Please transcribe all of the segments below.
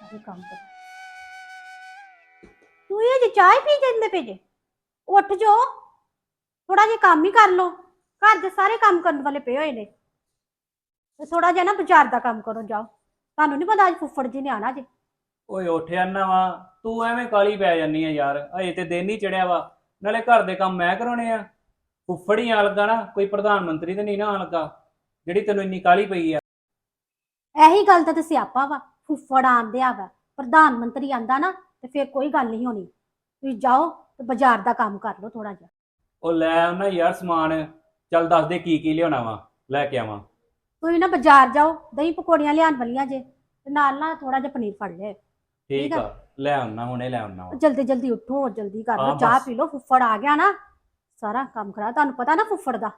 ਸਾਰੇ ਕੰਮ ਕਰ। ਤੂੰ ਇਹ ਜੇ ਚਾਹ ਹੀ ਪੀ ਜਾਂਦੇ ਪਏ ਜੇ ਉੱਠ ਜੋ ਥੋੜਾ ਜਿਹਾ ਕੰਮ ਹੀ ਕਰ ਲੋ ਘਰ ਦੇ ਸਾਰੇ ਕੰਮ ਕਰਨ ਵਾਲੇ ਪਏ ਹੋਏ ਨੇ। ਤੇ ਥੋੜਾ ਜਿਹਾ ਨਾ ਬਾਜ਼ਾਰ ਦਾ ਕੰਮ ਕਰੋ ਜਾਓ। ਤੁਹਾਨੂੰ ਨਹੀਂ ਪਤਾ ਅੱਜ ਫੁੱਫੜ ਜੀ ਨੇ ਆਣਾ ਜੇ। ਓਏ ਉੱਠਿਆ ਨਾ ਵਾ ਤੂੰ ਐਵੇਂ ਕਾਲੀ ਪੈ ਜਾਨੀ ਆ ਯਾਰ ਅਜੇ ਤੇ ਦਿਨ ਹੀ ਚੜਿਆ ਵਾ। ਨਾਲੇ ਘਰ ਦੇ ਕੰਮ ਮੈਂ ਕਰਾਉਣੇ ਆ। ਫੁੱਫੜੀ ਆ ਲੱਗਾ ਨਾ ਕੋਈ ਪ੍ਰਧਾਨ ਮੰਤਰੀ ਤੇ ਨਹੀਂ ਨਾ ਆਉਣ ਲੱਗਾ ਜਿਹੜੀ ਤੈਨੂੰ ਇੰਨੀ ਕਾਲੀ ਪਈ ਆ। ਇਹੀ ਗੱਲ ਤਾਂ ਤੇ ਸਿਆਪਾ ਵਾ। ਫੁੱਫੜ ਆ ਵਾ। ਪ੍ਰਧਾਨ ਮੰਤਰੀ ਆਂਦਾ ਨਾ ਤੇ ਫਿਰ ਕੋਈ ਗੱਲ ਨਹੀਂ ਹੋਣੀ। ਤੁਸੀਂ ਜਾਓ ਤੇ ਬਾਜ਼ਾਰ ਦਾ ਕੰਮ ਕਰ ਲਓ ਥੋੜਾ ਜਿਹਾ। ਉਹ ਲੈ ਆਉਣਾ ਯਾਰ ਸਮਾਨ। ਚੱਲ ਦੱਸ ਦੇ ਕੀ ਕੀ ਲਿਆਉਣਾ ਵਾ। ਲੈ ਕੇ ਆਵਾਂ। ਤੁਸੀਂ ਨਾ ਬਾਜ਼ਾਰ ਜਾਓ ਦਹੀਂ ਪਕੌੜੀਆਂ ਲਿਆਉਣ ਵਾਲੀਆਂ ਜੇ ਤੇ ਨਾਲ ਨਾ ਥੋੜਾ ਜਿਹਾ ਪਨੀਰ ਫੜ ਲਿਓ ਠੀਕ ਠੀਕ ਆ। ਆ ਲੈ ਆਉਣਾ ਹੁਣੇ ਲੈ ਆਉਣਾ ਜਲਦੀ ਜਲਦੀ ਉੱਠੋ ਜਲਦੀ ਕਰ ਲਓ ਚਾਹ ਬਸ। ਪੀ ਲਓ ਫੁੱਫੜ ਆ ਗਿਆ ਨਾ। ਸਾਰਾ ਕੰਮ ਖਰਾ ਤੁਹਾਨੂੰ ਪਤਾ ਨਾ ਫੁੱਫੜ ਦਾ।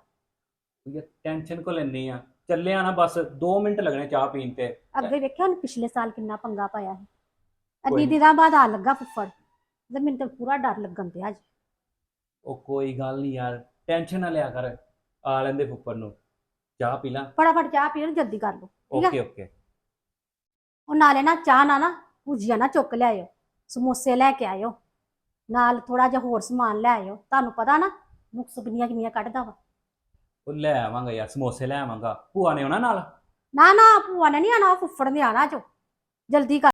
ਟੈਨਸ਼ਨ ਕੋ ਲੈਣੀ ਆ। ਚੱਲਿਆ ਨਾ ਬਸ 2 ਮਿੰਟ ਲੱਗਣੇ ਚਾਹ ਪੀਣ ਤੇ। ਅੱਗੇ ਵੇਖਿਆ ਉਹਨੇ ਪਿਛਲੇ ਸਾਲ ਕਿੰਨਾ ਪੰਗਾ ਪਾਇਆ ਸੀ? ਕੋਈ ਅੱਧੀ ਦਿਨਾਂ ਬਾਅਦ ਆ ਲੱਗਾ ਫੁੱਫੜ। ਤੇ ਮੈਨੂੰ ਤਾਂ ਪੂਰਾ ਡਰ ਲੱਗਣ ਤੇ ਅੱਜ। ਉਹ ਕੋਈ ਗੱਲ ਨਹੀਂ ਯਾਰ ਟੈਨਸ਼ਨ ਨਾ ਲਿਆ ਕਰ ਆ ਲੈਂਦੇ ਫੁੱਫੜ ਨੂੰ। ਚਾਹ ਪੀ ਲਾ। ਫਟਾਫਟ ਚਾਹ ਪੀ ਲਓ ਜਲਦੀ ਕਰ ਲਓ। ਠੀਕ ਆ? Okay okay. ਉਹ ਨਾਲੇ ਨਾ ਚਾਹ ਨਾ ਨਾ ਭੁਜੀਆ ਨਾ ਚੁੱਕ ਲਿਆਇਓ। ਸਮੋਸੇ ਲੈ ਕੇ ਆਇਓ। ਨਾਲ ਥੋੜਾ ਜਿਹਾ ਹੋਰ ਸਮਾਨ ਲੈ ਆਇਓ। ਤੁਹਾਨੂੰ ਪਤਾ ਨਾ ਨੁਕਸ ਬਿਨੀਆਂ ਕਿੰਨੀਆਂ ਕੱਢਦਾ ਵਾ। ਉਹ ਲੈ ਆਵਾਂਗਾ ਯਾਰ ਸਮੋਸੇ ਲੈ ਆਵਾਂਗਾ। ਭੂਆ ਨੇ ਆਉਣਾ ਨਾਲ? ਨਾ ਨਾ ਭੂਆ ਨੇ ਨਹੀਂ ਆਣਾ ਉਹ ਫੁੱਫੜ ਨੇ ਆਣਾ ਜੋ ਜਲਦੀ ਕਰ।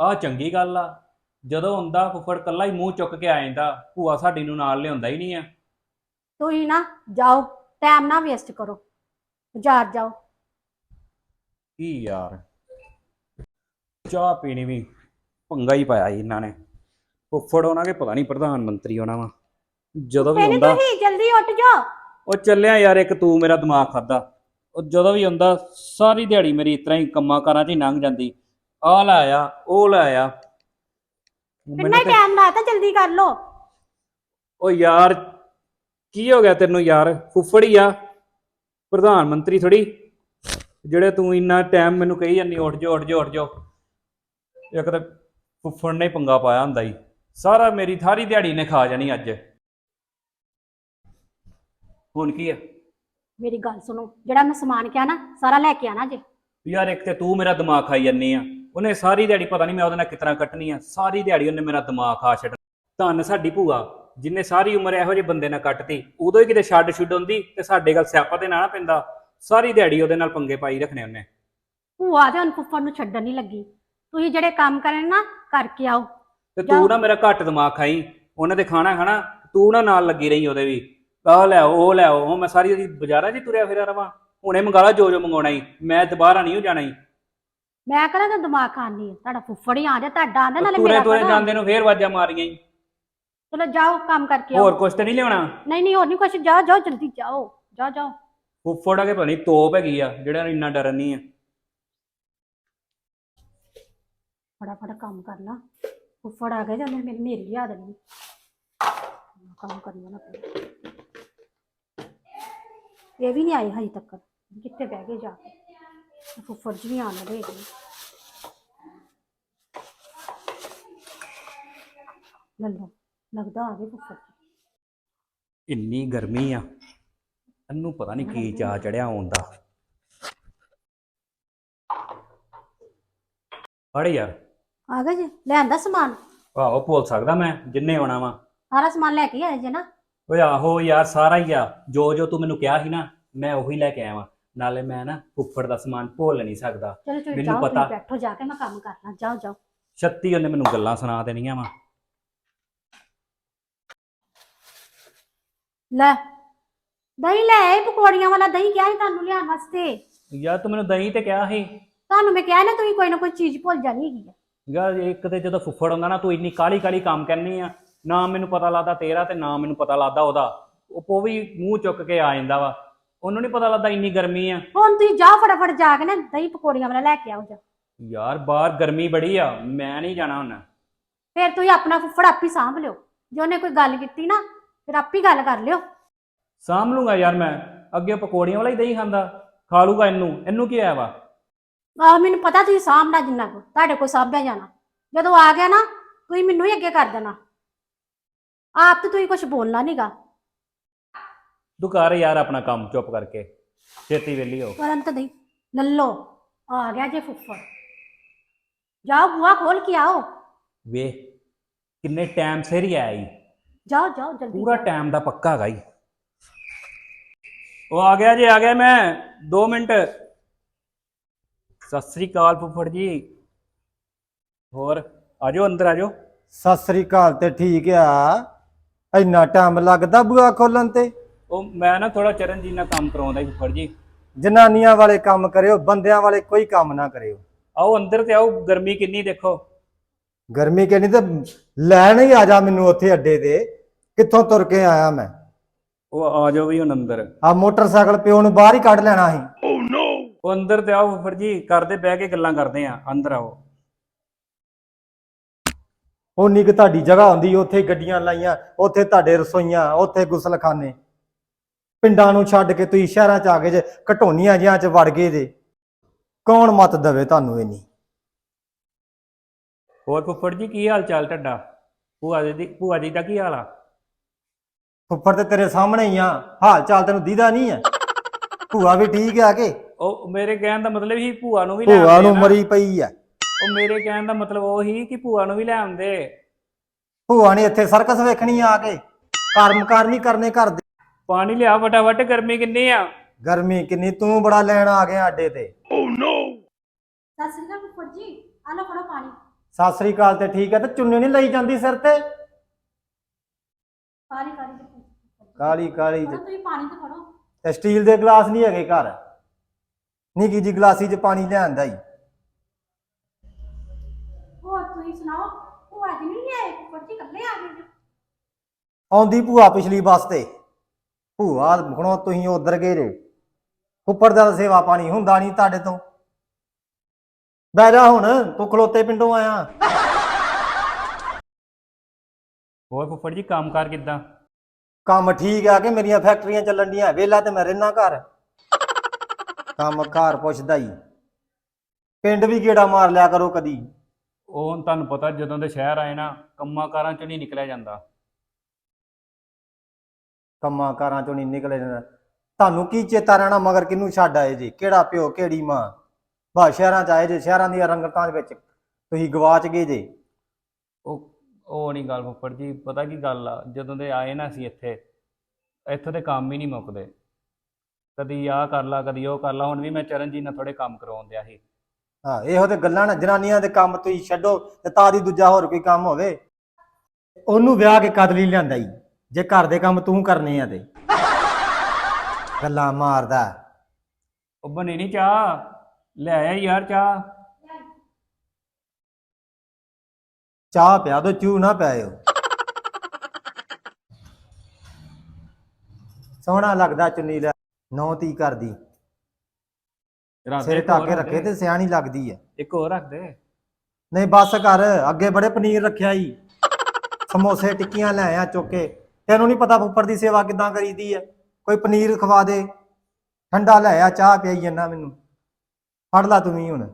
ਆਹ ਚੰਗੀ ਗੱਲ ਆ। ਜਦੋਂ ਹੁੰਦਾ ਫੁੱਫੜ ਕੱਲਾ ਹੀ ਮੂੰਹ ਚੁੱਕ ਕੇ ਆ ਜਾਂਦਾ ਭੂਆ ਸਾਡੀ ਨੂੰ ਨਾਲ ਲਿਆਉਂਦਾ ਹੀ ਨਹੀਂ ਆ। ਤੁਸੀਂ ਨਾ ਜਾਓ ਟਾਈਮ ਨਾ ਵੇਸਟ ਕਰੋ। ਬਾਜ਼ਾਰ ਜਾਓ। ਕੀ ਯਾਰ? ਚਾਹ ਪੀਣੀ ਵੀ ਪੰਗਾ ਹੀ ਪਾਇਆ ਸੀ ਇਹਨਾਂ ਨੇ। ਫੁੱਫੜ ਹੋਣਾ ਕਿ ਪਤਾ ਨਹੀਂ ਪ੍ਰਧਾਨ ਮੰਤਰੀ ਹੋਣਾ ਵਾ। ਜਦੋਂ ਵੀ ਹੁੰਦਾ ਤੁਸੀਂ ਜਲਦੀ ਉੱਠ ਜਾਓ। ਉਹ ਚੱਲਿਆ ਯਾਰ ਇੱਕ ਤੂੰ ਮੇਰਾ ਦਿਮਾਗ ਖਾਦਾ। ਉਹ ਜਦੋਂ ਵੀ ਹੁੰਦਾ ਸਾਰੀ ਦਿਹਾੜੀ ਮੇਰੀ ਇਸ ਤਰ੍ਹਾਂ ਹੀ ਕੰਮਾਂ ਕਾਰਾਂ 'ਚ ਹੀ ਲੰਘ ਜਾਂਦੀ। ਆ ਲੈ ਆਇਆ ਉਹ ਲੈ ਆਇਆ ਕਿੰਨਾ ਟਾਈਮ ਲਾਤਾ ਜਲਦੀ ਕਰ ਲੋ ਉਹ ਯਾਰ ਕੀ ਹੋ ਗਿਆ ਤੈਨੂੰ ਯਾਰ? ਫੁੱਫੜੀ ਆ। ਪ੍ਰਧਾਨ ਮੰਤਰੀ ਥੋੜੀ ਜਿਹੜੇ ਤੂੰ ਇੰਨਾ ਟਾਈਮ ਮੈਨੂੰ ਕਹੀ ਜਾਂਦੀ ਉੱਠ ਜਾ ਉੱਠ ਜਾ ਉੱਠ ਜਾ ਇੱਕ ਤਾਂ ਫੁੱਫੜ ਨੇ ਪੰਗਾ ਪਾਇਆ ਹੁੰਦਾ ਈ ਸਾਰਾ ਮੇਰੀ ਥਾਰੀ ਦਿਹਾੜੀ ਨੇ ਖਾ ਜਾਣੀ ਅੱਜ। ਹੁਣ ਕੀ ਆ? ਮੇਰੀ ਗੱਲ ਸੁਣੋ ਜਿਹੜਾ ਮੈਂ ਸਮਾਨ ਕਿਹਾ ਨਾ ਸਾਰਾ ਲੈ ਕੇ ਆਣਾ ਜੇ। ਯਾਰ ਇੱਕ ਤੇ ਤੂੰ ਮੇਰਾ ਦਿਮਾਗ ਖਾਈ ਜਾਂਦੀ ਆ। ਉਹਨੇ ਸਾਰੀ ਦਿਹਾੜੀ ਪਤਾ ਨਹੀਂ ਮੈਂ ਉਹਦੇ ਨਾਲ ਕਿਤਨਾ ਕੱਟਣੀ ਆ। ਸਾਰੀ ਦਿਹਾੜੀ ਉਹਨੇ ਮੇਰਾ ਦਿਮਾਗ ਖਾ ਛੱਡ ਧੰਨ ਸਾਡੀ ਭੂਆ ਜਿੰਨੇ ਸਾਰੀ ਉਮਰ ਇਹੋ ਜਿਹੇ ਬੰਦੇ ਨਾਲ ਕੱਟਤੀ ਉਦੋਂ ਹੀ ਕਿਤੇ ਛੱਡ ਛੁੱਡ ਹੁੰਦੀ ਤੇ ਸਾਡੇ ਗੱਲ ਸਿਆਪਾ ਤੇ ਨਾ ਨਾ ਪੈਂਦਾ। ਸਾਰੀ ਦਿਹਾੜੀ ਉਹਦੇ ਨਾਲ ਪੰਗੇ ਪਾਈ ਰੱਖਣੇ ਉਹਨੇ। ਭੂਆ ਤੇ ਫੁੱਫੜ ਨੂੰ ਛੱਡਣ ਨਹੀਂ ਲੱਗੀ। ਤੁਸੀਂ ਜਿਹੜੇ ਕੰਮ ਕਰਨ ਨਾ ਕਰਕੇ ਆਓ। ਤੇ। ਤੂੰ ਨਾ ਮੇਰਾ ਘੱਟ ਦਿਮਾਗ ਖਾਈ। ਉਹਨੇ ਤੇ ਖਾਣਾ ਖਾਣਾ ਤੂੰ ਨਾ ਨਾਲ ਲੱਗੀ ਰਹੀ ਉਹਦੇ ਵੀ। ਆਹ ਲੈ ਆਓ, ਉਹ ਲੈ ਆਓ ਉਹ ਮੈਂ ਸਾਰੀ ਉਹਦੀ ਬਾਜ਼ਾਰਾਂ 'ਚ ਹੀ ਤੁਰਿਆ ਫਿਰਿਆ ਰਵਾਂ। ਹੁਣੇ ਮੰਗਾਲਾ ਜੋ ਜੋ ਮੰਗਾਉਣਾ ਈ। ਮੈਂ ਦੁਬਾਰਾ ਨਹੀਂ ਜਾਣਾ ਈ। ਮੈਂ ਕਹਿੰਦਾ ਤਾਂ ਦਿਮਾਗ ਖਾਣੀ ਹੈ ਤੁਹਾਡਾ ਫੁੱਫੜ ਹੀ ਆ ਜਾ ਤੁਹਾਡਾ ਆਂਦਾ ਨਾਲੇ ਤੁਰੇ ਮੇਰਾ ਤੁਰੇ ਪਤਾ। ਜਾਂਦੇ ਨੂੰ ਫੇਰ ਵਾਜਾਂ ਮਾਰੀਆਂ ਈ। ਚਲੋ ਜਾਓ ਕੰਮ ਕਰਕੇ ਆਓ। ਹੋਰ ਕੁਛ ਤੇ ਨਹੀਂ ਲਿਆਉਣਾ? ਨਹੀਂ ਨਹੀਂ ਹੋਰ ਨਹੀਂ ਕੁਛ। ਜਾਓ ਜਾਓ ਜਲਦੀ ਜਾਓ। ਜਾਓ ਜਾਓ। ਫੁੱਫੜ ਆ ਕੇ ਪਤਾ ਨਹੀਂ ਤੋਪ ਹੈਗੀ ਆ ਜਿਹੜਾ ਇੰਨਾ ਡਰਨ ਨਹੀਂ ਆ। ਫਟਾਫਟ ਕੰਮ ਕਰਨਾ ਫੁੱਫੜ ਆ ਗਏ ਜਾਂਦੇ ਮੇਰੀ ਨੇਰੀ ਲਿਆ ਦੇਣੀ ਕੰਮ ਕਰਨਾ ਨਾ। ਪਏ ਇਹ ਵੀ ਨਹੀਂ ਆਏ ਹਜੇ ਤੱਕ। ਕਿੱਥੇ ਬਹਿ ਗਏ ਜਾ ਕੇ? ਫੁੱਫੜ ਜੀ ਵੀ ਆਣ ਲੱਗੇ ਹੈਗੇ। ਲੈ ਲਓ ਲੱਗਦਾ ਆ ਗਏ ਫੁੱਫੜ ਇੰਨੀ ਗਰਮੀ ਆ ਇਹਨੂੰ ਪਤਾ ਨਹੀਂ ਕੀ ਚਾਹ ਚੜਿਆ ਆਉਣ ਦਾ। ਫੜ ਯਾਰ। ਆ ਗਏ ਜੀ ਲਿਆਂਦਾ ਸਮਾਨ। ਆਹੋ ਭੁੱਲ ਸਕਦਾ ਮੈਂ ਜਿੰਨੇ ਆਉਣਾ ਵਾ। ਸਾਰਾ ਸਮਾਨ ਲੈ ਕੇ ਆਏ ਜੇ ਨਾ। ਓਏ ਆਹੋ ਯਾਰ ਸਾਰਾ ਹੀ ਆ। ਜੋ ਜੋ ਤੂੰ ਮੈਨੂੰ ਕਿਹਾ ਸੀ ਨਾ ਮੈਂ ਉਹੀ ਲੈ ਕੇ ਆਇਆ ਵਾਂ। ਨਾਲੇ ਮੈਂ ਨਾ ਫੁੱਫੜ ਦਾ ਸਮਾਨ ਭੁੱਲ ਨਹੀਂ ਸਕਦਾ। ਚਲੋ ਚਲੋ ਮੈਨੂੰ ਜਾਓ ਪਤਾ। ਤੁਸੀਂ ਬੈਠੋ ਜਾ ਕੇ ਮੈਂ ਕੰਮ ਕਰਨਾ। ਜਾਓ ਜਾਓ। ਛੱਤੀ ਉਹਨੇ ਮੈਨੂੰ ਗੱਲਾਂ ਸੁਣਾ ਦੇਣੀਆਂ ਵਾ। ਲੈ ਦਹੀਂ ਲੈ ਆਏ ਪਕੌੜੀਆਂ ਵਾਲਾ। ਦਹੀਂ ਕਿਹਾ ਸੀ ਤੁਹਾਨੂੰ ਲਿਆਉਣ ਵਾਸਤੇ। ਯਾਰ ਤੂੰ ਮੈਨੂੰ ਦਹੀਂ ਤੇ ਕਿਹਾ ਸੀ। ਤੁਹਾਨੂੰ ਮੈਂ ਕਿਹਾ ਨਾ ਤੁਸੀਂ ਕੋਈ ਨਾ ਕੋਈ ਚੀਜ਼ ਭੁੱਲ ਜਾਣੀ ਹੈਗੀ ਆ। ਯਾਰ ਇੱਕ ਤੇ ਜਦੋਂ ਫੁੱਫੜ ਹੁੰਦਾ ਨਾ ਤੂੰ ਇੰਨੀ ਕਾਲੀ ਕਾਲੀ ਕੰਮ ਕਰਨੀ ਆ। ਨਾ ਮੈਨੂੰ ਪਤਾ ਲੱਗਦਾ ਤੇਰਾ ਤੇ ਨਾ ਮੈਨੂੰ ਪਤਾ ਲੱਗਦਾ ਉਹਦਾ। ਉਹ ਵੀ ਮੂੰਹ ਚੁੱਕ ਕੇ ਆ ਜਾਂਦਾ ਵਾ। ਉਹਨੂੰ ਨਹੀਂ ਪਤਾ ਲੱਗਦਾ ਇੰਨੀ ਗਰਮੀ ਆ। ਹੁਣ ਤੁਸੀਂ ਜਾਓ ਫਟਾਫਟ ਜਾ ਕੇ ਨਾ ਦਹੀਂ ਪਕੌੜੀਆਂ ਵਾਲਾ ਲੈ ਕੇ ਆਓ ਜਾ। ਯਾਰ ਬਾਹਰ ਗਰਮੀ ਬੜੀ ਆ ਮੈਂ ਨਹੀਂ ਜਾਣਾ ਹੁਣ। ਫਿਰ ਤੁਸੀਂ ਆਪਣਾ ਫੁੱਫੜ ਆਪੀ ਸਾਂਭ ਲਿਓ। ਜੇ ਉਹਨੇ ਕੋਈ ਗੱਲ ਕੀਤੀ ਨਾ ਫਿਰ ਆਪੀ ਗੱਲ ਕਰ ਲਿਓ। ਸਾਂਭ ਲੂੰਗਾ ਯਾਰ ਮੈਂ। ਅੱਗੇ ਪਕੌੜੀਆਂ ਵਾਲਾ ਹੀ ਦਹੀਂ ਖਾਂਦਾ ਖਾ ਲੂਗਾ ਇਹਨੂੰ। ਇਹਨੂੰ ਕੀ ਆਇਆ ਵਾ? ਆਹ ਮੈਨੂੰ ਪਤਾ ਤੁਸੀਂ ਸਾਂਭਣਾ ਜਿੰਨਾ ਕੋ ਤੁਹਾਡੇ ਕੋਲ ਸਾਂਭਿਆ ਜਾਣਾ। ਜਦੋਂ ਆ ਗਿਆ ਨਾ ਤੁਸੀਂ ਮੈਨੂੰ ਹੀ ਅੱਗੇ ਕਰ ਦੇਣਾ। ਆਪ ਤੇ ਤੁਸੀਂ ਕੁਝ ਬੋਲਣਾ ਨਹੀਂਗਾ ਤੂੰ ਕਰ ਯਾਰ ਆਪਣਾ ਕੰਮ ਚੁੱਪ ਕਰਕੇ ਛੇਤੀ ਵੇਲੀ ਹੋ। ਪਰੰਤ ਨਹੀਂ ਲੱਲੋ ਆ ਗਿਆ ਜੇ ਫੁੱਫੜ। ਜਾਓ ਬੂਆ ਖੋਲ ਕੇ ਆਓ। ਵੇ ਕਿੰਨੇ ਟਾਈਮ ਸਿਰ ਹੀ ਆਇਆ ਈ। ਜਾਓ ਜਾਓ ਜਲਦੀ ਪੂਰਾ ਟਾਈਮ ਦਾ ਪੱਕਾ ਹੈਗਾ ਈ। ਉਹ ਆ ਗਿਆ ਜੀ ਆ ਗਿਆ ਮੈਂ 2 ਮਿੰਟ। ਸਤਿ ਸ੍ਰੀ ਅਕਾਲ ਫੁੱਫੜ ਜੀ। ਹੋਰ ਆਜੋ ਅੰਦਰ ਆਜੋ ਸਤਿ ਸ੍ਰੀ ਅਕਾਲ ਤੇ ਠੀਕ ਆ? ਇੰਨਾ ਟਾਈਮ ਲੱਗਦਾ ਬੂਆ ਖੋਲਣ ਤੇ? ਉਹ ਮੈਂ ਨਾ ਥੋੜਾ ਚਰਨਜੀਤ ਨਾਲ ਕੰਮ ਕਰਾਉਂਦਾ ਸੀ ਫੁੱਫੜ ਜੀ। ਜਨਾਨੀਆਂ ਵਾਲੇ ਕੰਮ ਕਰਿਓ ਬੰਦਿਆਂ ਵਾਲੇ ਕੋਈ ਕੰਮ ਨਾ ਕਰਿਓ। ਆਓ ਅੰਦਰ ਤੇ ਆਓ ਗਰਮੀ ਕਿੰਨੀ ਦੇਖੋ। ਗਰਮੀ ਕਿੰਨੀ ਤੇ ਲੈਣ ਹੀ ਆ ਜਾ ਮੈਨੂੰ ਉੱਥੇ ਅੱਡੇ ਤੇ। ਕਿੱਥੋਂ ਤੁਰ ਕੇ ਆਇਆ ਮੈਂ? ਉਹ ਆ ਜਾਓ ਵੀ ਹੁਣ ਅੰਦਰ। ਆ ਮੋਟਰਸਾਈਕਲ ਪਿਓ ਨੂੰ ਬਾਹਰ ਹੀ ਕੱਢ ਲੈਣਾ ਸੀ। ਉਹ ਅੰਦਰ ਤੇ ਆਓ ਫੁੱਫੜ ਜੀ ਕਰਦੇ ਬਹਿ ਕੇ ਗੱਲਾਂ ਕਰਦੇ ਆ ਅੰਦਰ ਆਓ। ਉਨੀ ਕੁ ਤੁਹਾਡੀ ਜਗ੍ਹਾ ਹੁੰਦੀ ਉੱਥੇ ਗੱਡੀਆਂ ਲਾਈਆਂ ਉੱਥੇ ਤੁਹਾਡੇ ਰਸੋਈਆਂ ਉੱਥੇ ਗੁਸਲਖਾਨੇ। ਪਿੰਡਾਂ ਨੂੰ ਛੱਡ ਕੇ ਤੁਸੀਂ ਸ਼ਹਿਰਾਂ ਚ ਆ ਗਏ ਜੇ ਘਟੋਨੀਆਂ ਜਿਹਾਂ ਚ ਵੜ ਗਏ ਜੇ ਕੌਣ ਮਤ ਦੇਵੇ ਤੁਹਾਨੂੰ ਇੰਨੀ? ਹੋਰ ਫੁੱਫੜ ਜੀ ਕੀ ਹਾਲ ਚਾਲ ਤੁਹਾਡਾ? ਭੂਆ ਜੀ ਦੀ ਭੂਆ ਜੀ ਦਾ ਕੀ ਹਾਲ ਆ? ਫੁੱਫੜ ਤੇ ਤੇਰੇ ਸਾਹਮਣੇ ਹੀ ਆ ਹਾਲ ਚਾਲ ਤੈਨੂੰ ਦੀਦਾ ਨਹੀਂ ਹੈ ਭੂਆ ਵੀ ਠੀਕ ਆ ਕੇ? ਉਹ ਮੇਰੇ ਕਹਿਣ ਦਾ ਮਤਲਬ ਹੀ ਭੂਆ ਨੂੰ ਵੀ ਲੈ ਭੂਆ ਆਉਂਦੇ ਨੂੰ ਨਾ। ਮਰੀ ਪਈ ਆ। ਉਹ ਮੇਰੇ ਕਹਿਣ ਦਾ ਮਤਲਬ ਉਹ ਹੀ ਕਿ ਭੂਆ ਨੂੰ ਵੀ ਲੈ ਆਉਂਦੇ। ਭੂਆ ਨੇ ਇੱਥੇ ਸਰਕਸ ਵੇਖਣੀ ਆ ਕੇ। ਕਰਮ ਕਾਰ ਨਹੀਂ ਕਰਨੇ ਘਰ ਦੇ। ਪਾਣੀ ਲਿਆ ਫਟਾਫਟ ਗਰਮੀ ਕਿੰਨੀ ਆ? ਗਰਮੀ ਕਿੰਨੀ ਤੂੰ ਬੜਾ ਲੈਣ ਆ ਗਿਆ ਅੱਡੇ ਤੇ। ਸਤਿ ਸ੍ਰੀ ਅਕਾਲ ਫੁੱਫੜ ਜੀ ਆ ਲਓ ਫੜੋ ਪਾਣੀ। ਸਤਿ ਸ੍ਰੀ ਅਕਾਲ ਤੇ ਠੀਕ ਹੈ ਤੇ ਚੁੰਨੀ ਨਹੀਂ ਲਈ ਜਾਂਦੀ ਸਿਰ ਤੇ? ਕਾਲੀ ਕਾਲੀ ਤੇ ਕਾਲੀ ਕਾਲੀ ਫੜੋ ਚ ਤੁਸੀਂ ਪਾਣੀ ਤੇ ਫੜੋ। ਤੇ ਸਟੀਲ ਦੇ ਗਲਾਸ ਨਹੀਂ ਹੈਗੇ ਘਰ। ਨਿੱਕੀ ਜੀ ਗਲਾਸੀ ਚ ਪਾਣੀ ਲਿਆਂਦਾ ਹੀ। ਸੁਣਾਓ? ਭੂਆ ਜੀ ਨਹੀਂ ਆਏ? ਫੁੱਫੜ ਜੀ ਇਕੱਲੇ ਆ ਗਏ ਜੀ ਆਉਂਦੀ ਭੂਆ ਪਿਛਲੀ ਬੱਸ ਤੇ। ਭੂਆ ਹੁਣੋਂ ਤੁਸੀਂ ਉਧਰ ਗਏ ਰੇ ਉੱਪਰ ਦਾ ਤਾਂ ਸੇਵਾ ਪਾਣੀ ਹੁੰਦਾ ਨਹੀਂ ਤੁਹਾਡੇ ਤੋਂ। ਬਹਿ ਜਾ ਹੁਣ ਤੂੰ ਖਲੋਤੇ ਪਿੰਡੋਂ ਆਇਆ। ਹੋਰ ਫੁੱਫੜ ਜੀ ਕੰਮਕਾਰ ਕਿੱਦਾਂ? ਕੰਮ ਠੀਕ ਆ ਕਿ ਮੇਰੀਆਂ ਫੈਕਟਰੀਆਂ ਚੱਲਣ ਡੀਆਂ? ਵੇਲਾ ਤੇ ਮੈਂ ਰਹਿਣਾ ਘਰ। ਕੰਮ ਘਰ ਪੁੱਛਦਾ ਹੀ ਪਿੰਡ ਵੀ ਗੇੜਾ ਮਾਰ ਲਿਆ ਕਰੋ ਕਦੀ। ਉਹ ਹੁਣ ਤੁਹਾਨੂੰ ਪਤਾ ਜਦੋਂ ਦੇ ਸ਼ਹਿਰ ਆਏ ਨਾ ਕੰਮਾਂ ਕਾਰਾਂ ਚੋਂ ਨਹੀਂ ਨਿਕਲਿਆ ਜਾਂਦਾ। ਕੰਮਾਂ ਕਾਰਾਂ ਚੋਂ ਨਹੀਂ ਨਿਕਲੇ ਜਾਂਦਾ। ਤੁਹਾਨੂੰ ਕੀ ਚੇਤਾ ਰਹਿਣਾ ਮਗਰ ਕਿਹਨੂੰ ਛੱਡ ਆਏ ਜੀ? ਕਿਹੜਾ ਪਿਓ ਕਿਹੜੀ ਮਾਂ? ਬਾ ਸ਼ਹਿਰਾਂ ਚ ਆਏ ਜੇ ਸ਼ਹਿਰਾਂ ਦੀਆਂ ਰੰਗਤਾਂ ਦੇ ਵਿੱਚ। ਤੁਸੀਂ ਗਵਾਚ ਗਏ ਜੇ। ਉਹ ਉਹ ਨਹੀਂ ਗੱਲ ਫੁੱਫੜ ਜੀ ਪਤਾ ਕੀ ਗੱਲ ਆ? ਜਦੋਂ ਦੇ ਆਏ ਨਾ ਅਸੀਂ ਇੱਥੇ ਇੱਥੋਂ ਦੇ ਕੰਮ ਹੀ ਨਹੀਂ ਮੁੱਕਦੇ। ਕਦੀ ਆਹ ਕਰ ਲਾ ਕਦੀ ਉਹ ਕਰ ਲਾ। ਹੁਣ ਵੀ ਮੈਂ ਚਰਨਜੀਤ ਨਾਲ ਥੋੜੇ ਕੰਮ ਕਰਵਾਉਣ ਦਿਆ ਸੀ। ਹਾਂ ਇਹੋ ਤੇ ਗੱਲਾਂ ਨਾ ਜਨਾਨੀਆਂ ਦੇ ਕੰਮ ਤੁਸੀਂ ਛੱਡੋ ਤੇ ਤਾਂ ਦੀ ਦੂਜਾ ਹੋਰ ਕੋਈ ਕੰਮ ਹੋਵੇ। ਉਹਨੂੰ ਵਿਆਹ ਕੇ ਕਦ ਲਈ ਲਿਆਂਦਾ ਈ? ਜੇ ਘਰ ਦੇ ਕੰਮ ਤੂੰ ਕਰਨੇ ਆ ਤੇ। ਗੱਲਾਂ ਮਾਰਦਾ। ਉਹ ਬਣੀ ਨਹੀਂ ਚਾਹ। ਲੈ ਆਇਆ ਯਾਰ ਚਾਹ। ਚਾਹ ਪਿਆ ਦੋ ਚੂ ਨਾ ਪਿਆਇਓ। ਸੋਹਣਾ ਲੱਗਦਾ ਚੁੰਨੀ ਲੈ। ਨੌ ਤੀ ਕਰਦੀ ਰੱਖ ਦੇ ਸਿਰ ਇੱਕ ਢੱਕ ਕੇ ਰੱਖ ਰੱਖੇ ਦੇ। ਤੇ ਸਿਆਣੀ ਲੱਗਦੀ ਐ। ਇੱਕ ਹੋਰ ਰੱਖ ਦੇ ਨਹੀਂ ਬਸ ਕਰ ਅੱਗੇ ਬੜੇ ਪਨੀਰ ਰੱਖਿਆ ਈ। ਸਮੋਸੇ ਟਿੱਕੀਆਂ ਲੈ ਆ ਚੁੱਕ ਕੇ। ਤੈਨੂੰ ਨਹੀਂ ਪਤਾ ਫੁੱਫੜ ਦੀ ਸੇਵਾ ਕਿਦਾਂ ਕਰੀਦੀ ਐ। ਕੋਈ ਪਨੀਰ ਖਵਾ ਦੇ। ਠੰਡਾ ਲੈ ਆ ਚਾਹ ਪਿਆਈ ਜੰਨਾ ਮੈਨੂੰ। ਫੜ ਲਾ ਤੂੰ ਵੀ ਹੁਣ।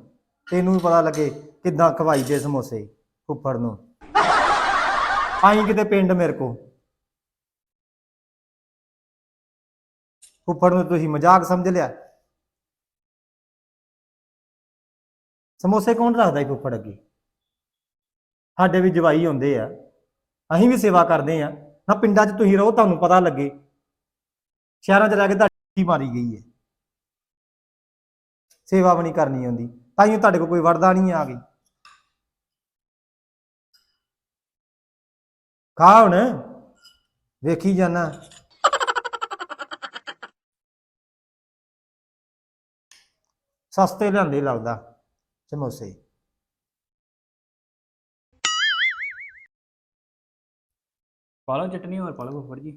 ਤੈਨੂੰ ਵੀ ਪਤਾ ਲੱਗੇ ਕਿਦਾਂ ਖਵਾਈ ਦੇ ਸਮੋਸੇ ਫੁੱਫੜ ਨੂੰ। ਆਈ ਕਿਤੇ ਪਿੰਡ ਮੇਰੇ ਕੋ ਫੁੱਫੜ ਨੂੰ ਤੁਸੀਂ ਮਜ਼ਾਕ ਸਮਝ ਲਿਆ? ਸਮੋਸੇ ਕੌਣ ਰੱਖਦਾ ਈ ਫੁੱਫੜ ਅੱਗੇ ਸਾਡੇ ਵੀ ਜਵਾਈ ਹੁੰਦੇ ਆ। ਅਸੀਂ ਵੀ ਸੇਵਾ ਕਰਦੇ ਆ। ਨਾ ਪਿੰਡਾਂ 'ਚ ਤੁਸੀਂ ਰਹੋ, ਤੁਹਾਨੂੰ ਪਤਾ ਲੱਗੇ। ਸ਼ਹਿਰਾਂ 'ਚ ਰਹਿ ਕੇ ਤੁਹਾਡੀ ਮਾਰੀ ਗਈ ਹੈ ਸੇਵਾ ਵੀ ਨਹੀਂ ਕਰਨੀ ਆਉਂਦੀ ਤਾਂ ਹੀ ਤੁਹਾਡੇ ਕੋਲ ਕੋਈ ਵਰਦਾ ਨਹੀਂ ਆ ਗਈ ਖਾ ਹੁਣ ਵੇਖੀ ਜਾਣਾ ਸਸਤੇ ਲਿਆਂਦੇ ਲੱਗਦਾ। ਸਮੋਸੇ ਪਾ ਲਓ ਚਟਨੀ ਹੋਰ ਪਾ ਲਓ ਫੁੱਫੜ ਜੀ।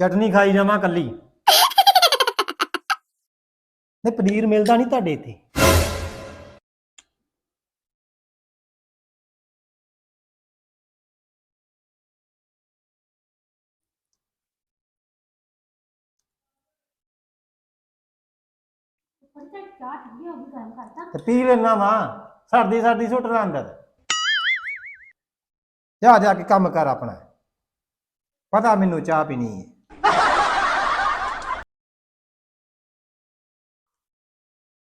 ਚਟਨੀ ਖਾਈ ਜਾਵਾਂ ਕੱਲੀ। ਨਹੀਂ ਪਨੀਰ ਮਿਲਦਾ ਨਹੀਂ ਤੁਹਾਡੇ ਇੱਥੇ। ਚਾਹ ਠੰਡੀ ਹੋ ਗਈ ਗਰਮ ਕਰਦਾ ਤੇ ਪੀ ਲੈਣਾ ਵਾ। ਸਰਦੀ ਸਰਦੀ ਸੁੱਟ ਲੈਂਦਾ ਜਾ ਜਾ ਕੇ ਕੰਮ ਕਰ ਆਪਣਾ। ਪਤਾ ਮੈਨੂੰ ਚਾਹ ਪੀਣੀ ਹੈ।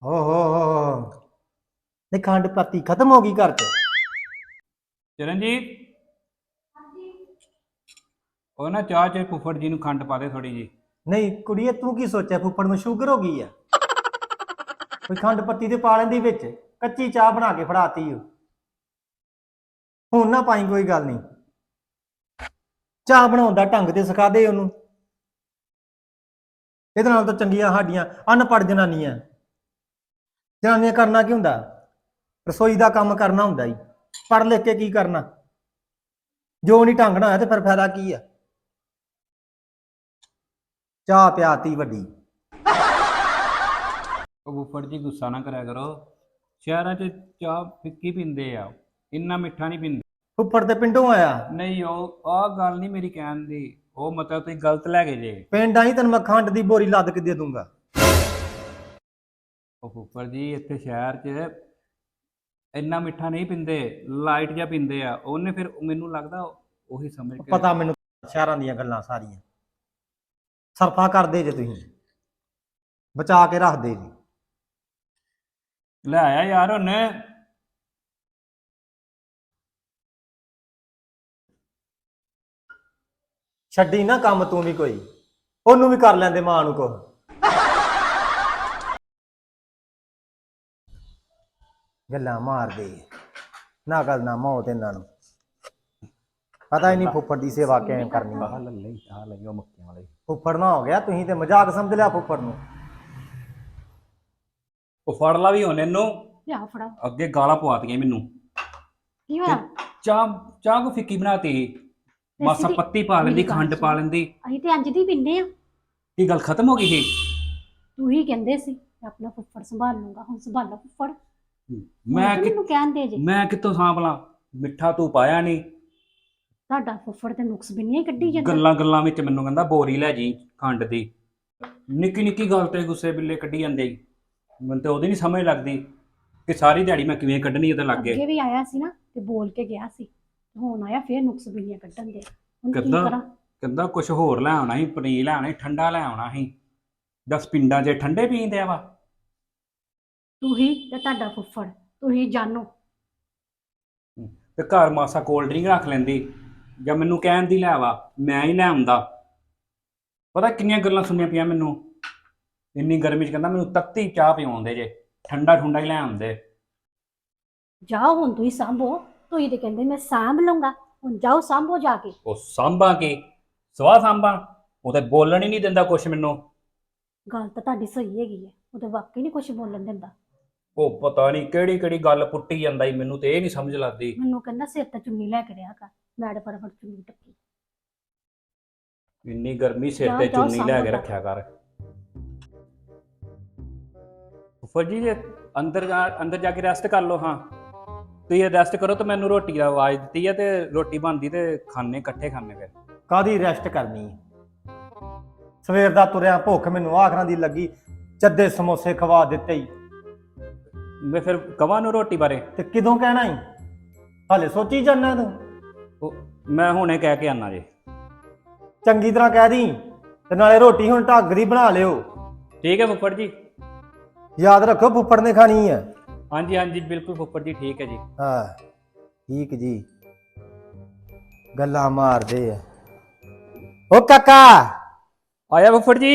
ਓ ਹੋ ਹੋ ਹੋ। ਨਹੀਂ ਖੰਡ ਪੱਤੀ ਖਤਮ ਹੋ ਗਈ ਘਰ 'ਚ? ਚਰਨਜੀਤ? ਉਹ ਨਾ ਚਾਹ ਚ ਫੁੱਫੜ ਜੀ ਨੂੰ ਖੰਡ ਪਾ ਦੇ ਥੋੜੀ ਜੀ ਨਹੀਂ ਕੁੜੀਏ ਤੂੰ ਕੀ ਸੋਚਿਆ ਫੁੱਫੜ ਨੂੰ ਸ਼ੂਗਰ ਹੋ ਗਈ ਆ? ਕੋਈ ਖੰਡ ਪੱਤੀ ਤੇ ਪਾ ਲੈਂਦੀ ਵਿੱਚ, ਕੱਚੀ ਚਾਹ ਬਣਾ ਕੇ ਫੜਾਤੀ ਉਹ। ਹੁਣ ਨਾ ਪਾਈ ਕੋਈ ਗੱਲ ਨਹੀਂ। ਚਾਹ ਬਣਾਉਣ ਦਾ ਢੰਗ ਤੇ ਸਿਖਾ ਦੇ ਉਹਨੂੰ। ਇਹਦੇ ਨਾਲ ਤਾਂ ਚੰਗੀਆਂ ਸਾਡੀਆਂ ਅਨਪੜ੍ਹ ਜਨਾਨੀਆਂ। ਜਨਾਨੀਆਂ ਕਰਨਾ ਕੀ ਹੁੰਦਾ? ਰਸੋਈ ਦਾ ਕੰਮ ਕਰਨਾ ਹੁੰਦਾ ਹੀ ਪੜ੍ਹ ਲਿਖ ਕੇ ਕੀ ਕਰਨਾ? ਜੋ ਨਹੀਂ ਢੰਗ ਨਾ ਹੋਇਆ ਤੇ ਫਿਰ ਫਾਇਦਾ ਕੀ ਆ? ਚਾਹ ਪਿਆਤੀ ਵੱਡੀ। ਉਹ ਫੁੱਫੜ ਜੀ ਗੁੱਸਾ ਨਾ ਕਰਿਆ ਕਰੋ। ਸ਼ਹਿਰਾਂ 'ਚ ਚਾਹ ਫਿੱਕੀ ਪੀਂਦੇ ਆ। ਇੰਨਾ ਮਿੱਠਾ ਨਹੀਂ ਪੀਂਦੇ। ਫੁੱਫੜ ਤੇ ਪਿੰਡੋਂ ਆਇਆ? ਨਹੀਂ ਉਹ ਆਹ ਗੱਲ ਨਹੀਂ ਮੇਰੀ ਕਹਿਣ ਦੀ। ਉਹ ਮਤਲਬ ਤੁਸੀਂ ਗਲਤ ਲੈ ਗਏ ਜੇ। ਪਿੰਡ ਆਈ ਤੈਨੂੰ ਮੈਂ ਖੰਡ ਦੀ ਬੋਰੀ ਲੱਦ ਕੇ ਦੇ ਦੂੰਗਾ। ਉਹ ਫੁੱਫੜ ਜੀ ਇੱਥੇ ਸ਼ਹਿਰ 'ਚ ਇੰਨਾ ਮਿੱਠਾ ਨਹੀਂ ਪੀਂਦੇ। ਲਾਈਟ ਜਿਹਾ ਪੀਂਦੇ ਆ। ਉਹਨੇ ਫਿਰ ਮੈਨੂੰ ਲੱਗਦਾ ਉਹੀ ਸਮਝ ਕੇ ਪਤਾ ਮੈਨੂੰ ਸ਼ਹਿਰਾਂ ਦੀਆਂ ਗੱਲਾਂ ਸਾਰੀਆਂ। ਸਰਫਾ ਕਰਦੇ ਜੇ ਤੁਸੀਂ। ਬਚਾ ਕੇ ਰੱਖਦੇ ਜੀ। ਲੈ ਆਇਆ ਯਾਰ ਉਹਨੇ। ਛੱਡੀ ਨਾ ਕੰਮ ਤੂੰ ਵੀ ਕੋਈ। ਉਹਨੂੰ ਵੀ ਕਰ ਲੈਂਦੇ ਮਾਂ ਨੂੰ ਕੋ ਗੱਲਾਂ ਮਾਰਦੇ। ਨਾ ਗੱਲ ਨਾ ਮੌਤ ਇਹਨਾਂ ਨੂੰ। ਪਤਾ ਹੀ ਨਹੀਂ ਫੁੱਫੜ ਦੀ ਸੇਵਾ ਕਿਵੇਂ ਕਰਨੀ। ਲੱਲੇ ਆਹ ਲਈ ਉਹ ਮੱਕੀਆਂ ਵਾਲੇ। ਫੁੱਫੜ ਨਾ ਹੋ ਗਿਆ ਤੁਸੀਂ ਤੇ ਮਜ਼ਾਕ ਸਮਝ ਲਿਆ ਫੁੱਫੜ ਨੂੰ। ਉਹ ਫੜ ਲਾ ਵੀ ਹੁਣ ਇਹਨੂੰ। ਲਿਆ ਫੜਾ ਅੱਗੇ ਗਾਲਾਂ ਪਵਾਤੀਆਂ ਮੈਨੂੰ। ਕੀ ਹੋਇਆ? ਚਾਹ ਚਾਹ ਕੋ ਫਿੱਕੀ ਬਣਾਤੀ? ਮਾਸਾ ਦੀ- ਪੱਤੀ ਪਾ ਲੈਂਦੀ ਮੇਰੀ ਗੱਲ ਖੰਡ ਪਾ ਸੁਣ। ਲੈਂਦੀ। ਅਸੀਂ ਤੇ ਅੰਜ ਦੀ ਪਿੰਨੇ ਆ। ਕੀ ਗੱਲ ਖਤਮ ਹੋ ਗਈ ਸੀ? ਤੂੰ ਹੀ ਕਹਿੰਦੇ ਸੀ ਮੈਂ ਆਪਣਾ ਫੁੱਫੜ ਸੰਭਾਲ ਲੂੰਗਾ ਹੁਣ ਸੰਭਾਲੋ ਫੁੱਫੜ। ਮੈਂ ਤੂੰ ਕਿ ਮੈਨੂੰ ਕਹਿੰਦੇ ਜੇ। ਮੈਂ ਕਿੱਥੋਂ ਸਾਂਭਲਾਂ? ਮਿੱਠਾ ਤੂੰ ਪਾਇਆ ਨਹੀਂ ਤੁਹਾਡਾ ਫੁੱਫੜ ਤੇ ਨੁਕਸ ਬਿੰਨੀਆਂ ਹੀ ਕੱਢੀ ਜਾਂਦਾ। ਗੱਲਾਂ ਗੱਲਾਂ ਵਿੱਚ ਮੈਨੂੰ ਕਹਿੰਦਾ ਬੋਰੀ ਲੈ ਜੀ ਖੰਡ ਦੀ। ਨਿੱਕੀ ਨਿੱਕੀ ਗੱਲ ਤੇ ਗੁੱਸੇ ਬਿੱਲੇ ਕੱਢੀ ਜਾਂਦੇ ਈ। ਮੈਨੂੰ ਤੇ ਉਹਦੀ ਨਹੀਂ ਸਮਝ ਲੱਗਦੀ ਕਿ ਸਾਰੀ ਦਿਹਾੜੀ ਮੈਂ ਕਿਵੇਂ ਕੱਢਣੀ ਉਹਦੇ ਲੱਗੇ। ਅੱਗੇ ਵੀ ਆਇਆ ਸੀ ਨਾ ਤੇ ਬੋਲ ਕੇ ਗਿਆ ਸੀ। ਹੁਣ ਆਇਆ ਫੇਰ ਨੁਕਸ ਬਿੰਨੀਆਂ ਕੱਢਣ ਦੇ। ਹੁਣ ਕੀ ਕਿੱਦਾਂ? ਕਰਾਂ? ਕਹਿੰਦਾ ਕੁਝ ਹੋਰ ਲੈ ਆਉਣਾ ਸੀ ਪਨੀਰ ਲੈ ਆਉਣਾ ਸੀ ਠੰਡਾ ਲੈ ਆਉਣਾ ਸੀ। ਦਸ ਪਿੰਡਾਂ 'ਚ ਠੰਡੇ ਪੀਂਦੇ ਆ ਵਾ। ਤੂੰ ਹੀ ਤੇ ਤੁਹਾਡਾ ਫੁੱਫੜ ਤੂੰ ਹੀ ਜਾਣੋ ਤੇ ਘਰ ਮਾਸਾ ਕੋਲਡ ਡਰਿੰਕ ਰੱਖ ਲੈਂਦੀ ਜਾਂ ਮੈਨੂੰ ਕਹਿਣ ਦੀ ਲੈ ਵਾ ਮੈਂ ਹੀ ਲੈ ਆਉਂਦਾ। ਪਤਾ ਕਿੰਨੀਆਂ ਗੱਲਾਂ ਸੁਣੀਆਂ ਪਈਆਂ ਮੈਨੂੰ? ਇੰਨੀ ਗਰਮੀ 'ਚ ਕਹਿੰਦਾ ਮੈਨੂੰ ਤੱਤੀ ਚਾਹ ਪਿਆਉਂਦੇ ਜੇ ਠੰਡਾ ਠੁੰਡਾ ਹੀ ਲੈ ਆਉਂਦੇ। ਜਾਓ ਹੁਣ ਤੁਸੀਂ ਸਾਂਭੋ ਤੁਸੀਂ ਤੇ ਕਹਿੰਦੇ ਮੈਂ ਸਾਂਭ ਲਊਂਗਾ ਹੁਣ ਜਾਓ ਸਾਂਭੋ ਜਾ ਕੇ। ਉਹ ਸਾਂਭਾਂ ਕੀ? ਸਵਾ ਸਾਂਭਾਂ ਉਹ ਤੇ ਬੋਲਣ ਹੀ ਨਹੀਂ ਦਿੰਦਾ ਕੁਛ ਮੈਨੂੰ। ਗੱਲ ਤਾਂ ਤੁਹਾਡੀ ਸਹੀ ਹੈਗੀ ਹੈ ਉਹ ਤਾਂ ਵਾਕਈ ਨਹੀਂ ਕੁਝ ਬੋਲਣ ਦਿੰਦਾ। ਉਹ ਪਤਾ ਨਹੀਂ ਕਿਹੜੀ ਕਿਹੜੀ ਗੱਲ ਪੁੱਟੀ ਜਾਂਦਾ ਈ ਮੈਨੂੰ ਤੇ ਇਹ ਨਹੀਂ ਸਮਝ ਲੱਗਦੀ। ਮੈਨੂੰ ਕਹਿੰਦਾ ਸਿਰ ਤੇ ਚੁੰਨੀ ਲੈ ਕੇ ਰਿਹਾ ਕਰ ਮੈਂ ਫਟਾਫਟ ਚੁੰਨੀ ਟੱਕੀ। ਇੰਨੀ ਗਰਮੀ ਸਿਰ ਤੇ ਚੁੰਨੀ ਲੈ ਕੇ ਰੱਖਿਆ ਕਰ। ਫੁੱਫੜ ਜੀ ਜੇ ਅੰਦਰ ਜਾ ਅੰਦਰ ਜਾ ਕੇ ਰੈਸਟ ਕਰ ਲਓ ਹਾਂ। ਤੁਸੀਂ ਰੈਸਟ ਕਰੋ ਤਾਂ ਮੈਨੂੰ ਰੋਟੀ ਦਾ ਆਵਾਜ਼ ਦਿੱਤੀ ਹੈ ਤੇ ਰੋਟੀ ਬਣਦੀ ਤੇ ਖਾਣੇ ਇਕੱਠੇ ਖਾਣੇ ਫਿਰ। ਕਾਦੀ ਰੈਸਟ ਕਰਨੀ ਹੈ? ਸਵੇਰ ਦਾ ਤੁਰਿਆ ਭੁੱਖ ਮੈਨੂੰ ਆਖਰਾਂ ਦੀ ਲੱਗੀ ਚੱਦੇ ਸਮੋਸੇ ਖਵਾ ਦਿੱਤੇ ਹੀ ਮੈਂ ਫਿਰ ਕਵਾਂ ਨੂੰ ਰੋਟੀ ਬਾਰੇ? ਤੇ ਕਿਦੋਂ ਕਹਿਣਾ ਹੀ ਹਾਲੇ ਸੋਚੀ ਜਾਂਦਾ ਤੂੰ? ਉਹ ਮੈਂ ਹੁਣੇ ਕਹਿ ਕੇ ਆਨਾ ਜੇ। ਚੰਗੀ ਤਰ੍ਹਾਂ ਕਹਿ ਦੀ ਤੇ ਨਾਲੇ ਰੋਟੀ ਹੁਣ ਢੱਗ ਦੀ ਬਣਾ ਲਿਓ। ਠੀਕ ਹੈ ਫੁੱਫੜ ਜੀ। ਯਾਦ ਰੱਖੋ ਫੁੱਫੜ ਨੇ ਖਾਣੀ ਹੈ ਹਾਂਜੀ ਹਾਂਜੀ ਬਿਲਕੁਲ ਫੁੱਫੜ ਜੀ ਠੀਕ ਹੈ ਜੀ। ਹਾਂ ਠੀਕ ਜੀ। ਗੱਲਾਂ ਮਾਰਦੇ ਆ। ਓ ਕਾਕਾ! ਆਇਆ ਫੁੱਫੜ ਜੀ?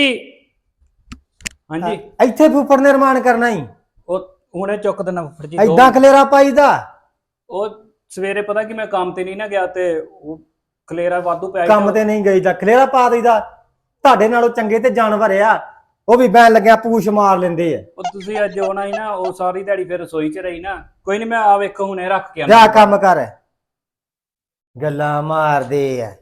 ਹਾਂਜੀ। ਇੱਥੇ ਫੁੱਫੜ ਨਿਰਮਾਣ ਕਰਨਾ ਹੀ ਉਹ ਹੁਣੇ ਚੁੱਕ ਦੇਣਾ ਫੁੱਫੜ ਜੀ ਦੋ ਐਦਾਂ ਖਲੇਰਾ ਪਾਈਦਾ? ਉਹ ਸਵੇਰੇ ਪਤਾ ਕਿ ਮੈਂ ਕੰਮ ਤੇ ਨਹੀਂ ਨਾ ਗਿਆ ਤੇ ਉਹ ਖਲੇਰਾ ਵਾਧੂ ਪੈ ਕੰਮ ਤੇ ਨਹੀਂ ਗਈ ਜਾਂ ਖਲੇਰਾ ਪਾ ਦਈਦਾ। ਤੁਹਾਡੇ ਨਾਲੋਂ ਚੰਗੇ ਤੇ ਜਾਨਵਰ ਆ। ਉਹ ਵੀ ਬੈਣ ਲੱਗਿਆ ਪੂਛ ਮਾਰ ਲੈਂਦੇ ਆ। ਉਹ ਤੁਸੀਂ ਅੱਜ ਆਉਣਾ ਹੀ ਨਾ ਉਹ ਸਾਰੀ ਦਿਹਾੜੀ ਫਿਰ ਰਸੋਈ 'ਚ ਰਹੀ ਨਾ। ਕੋਈ ਨਹੀਂ ਮੈਂ ਆ ਵੇਖੋ ਹੁਣੇ ਰੱਖ ਕੇ ਜਾ ਕੰਮ ਕਰ। ਗੱਲਾਂ ਮਾਰਦੇ ਆ।